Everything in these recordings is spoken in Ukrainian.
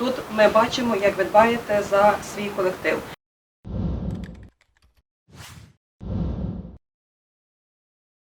тут ми бачимо, як ви дбаєте за свій колектив.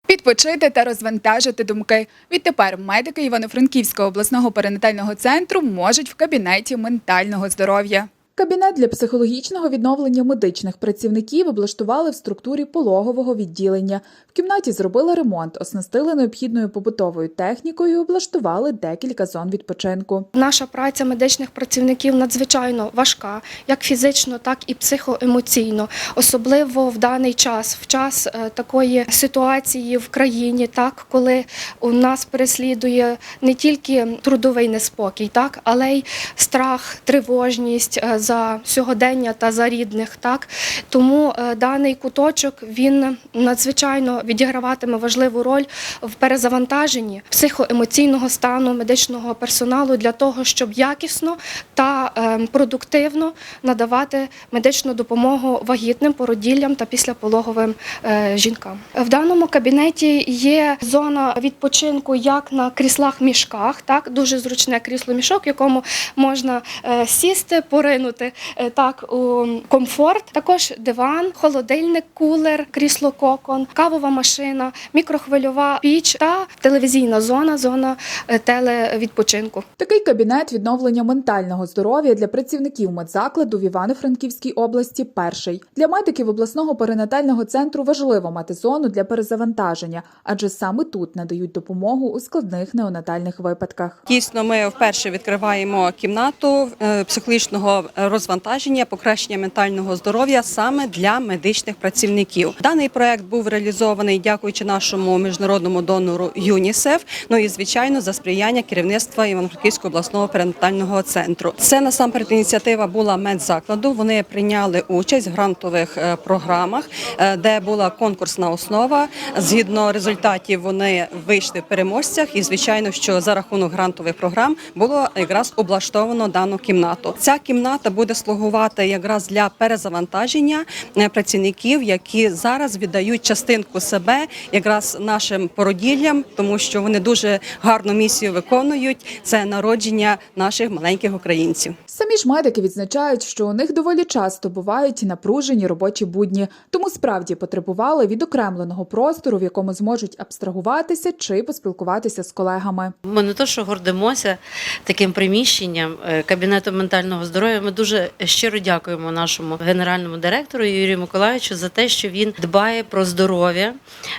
Підпочити та розвантажити думки. Відтепер медики Івано-Франківського обласного перинатального центру можуть в кабінеті ментального здоров'я. Кабінет для психологічного відновлення медичних працівників облаштували в структурі пологового відділення. В кімнаті зробили ремонт, оснастили необхідною побутовою технікою, облаштували декілька зон відпочинку. Наша праця медичних працівників надзвичайно важка, як фізично, так і психоемоційно, особливо в даний час, в час е, такої ситуації в країні, так коли у нас переслідує не тільки трудовий неспокій, так але й страх, тривожність е, за сьогодення та за рідних. Так тому е, даний куточок він надзвичайно відіграватиме важливу роль в перезавантаженні психоемоційного стану медичного персоналу для того, щоб якісно та е, продуктивно надавати медичну допомогу вагітним породіллям та післяпологовим е, жінкам. В даному кабінеті є зона відпочинку як на кріслах-мішках, так дуже зручне крісло-мішок, в якому можна сісти, поринути е, так у комфорт. Також диван, холодильник, кулер, крісло кокон, кавова машина, мікрохвильова піч та телевізійна зона, зона е, телевідпочинку. Такий кабінет відновлення ментального здоров'я для працівників медзакладу в Івано-Франківській області перший. Для медиків обласного перинатального центру важливо мати зону для перезавантаження, адже саме тут надають допомогу у складних неонатальних випадках. Дійсно, ми вперше відкриваємо кімнату е, психологічного розвантаження, покращення ментального здоров'я саме для медичних працівників. Даний проект був реалізований дякуючи нашому міжнародному донору ЮНІСЕФ. Ну і звичайно за сприяння керівництва Івано-Франківського обласного перинатального центру. Це насамперед ініціатива була медзакладу. Вони прийняли участь в грантових е, програмах, е, де була конкурсна основа. Згідно результатів, вони вийшли в переможцях, і звичайно, що за рахунок грантових програм було якраз облаштовано дану кімнату. Ця кімната буде слугувати якраз для перезавантаження е, працівників, які зараз віддають частинку себе якраз нашим породіллям, тому що вони дуже гарну місію виконують. Це народження наших маленьких українців. Самі ж медики відзначають, що у них доволі часто бувають напружені робочі будні, тому справді потребували відокремленого простору, в якому зможуть абстрагуватися чи поспілкуватися з колегами. Ми не то, що гордимося таким приміщенням е, кабінету ментального здоров'я. Ми дуже щиро дякуємо нашому генеральному директору Юрію Миколаївичу за те, що він дбає про здоров'я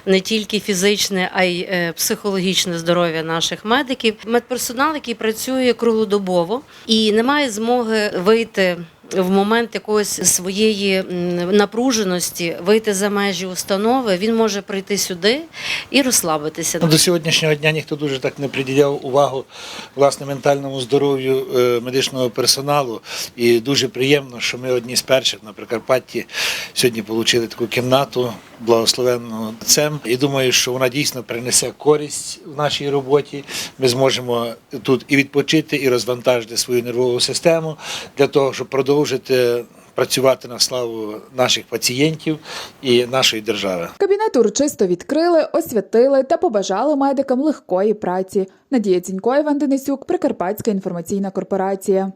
не тільки фізичне, а й е, психологічне здоров'я наших медиків. Медперсонал, який працює круглодобово і не має змоги вийти. В момент якоїсь своєї напруженості вийти за межі установи, він може прийти сюди і розслабитися. Ну, До сьогоднішнього дня ніхто дуже так не приділяв увагу власне ментальному здоров'ю е, медичного персоналу. І дуже приємно, що ми одні з перших на Прикарпатті сьогодні отримали таку кімнату благословенну цем. І думаю, що вона дійсно принесе користь в нашій роботі. Ми зможемо тут і відпочити, і розвантажити свою нервову систему для того, щоб продовжити. Працювати на славу наших пацієнтів і нашої держави. Кабінет урочисто відкрили, освятили та побажали медикам легкої праці. Надія Цінько, Іван Денисюк, Прикарпатська інформаційна корпорація.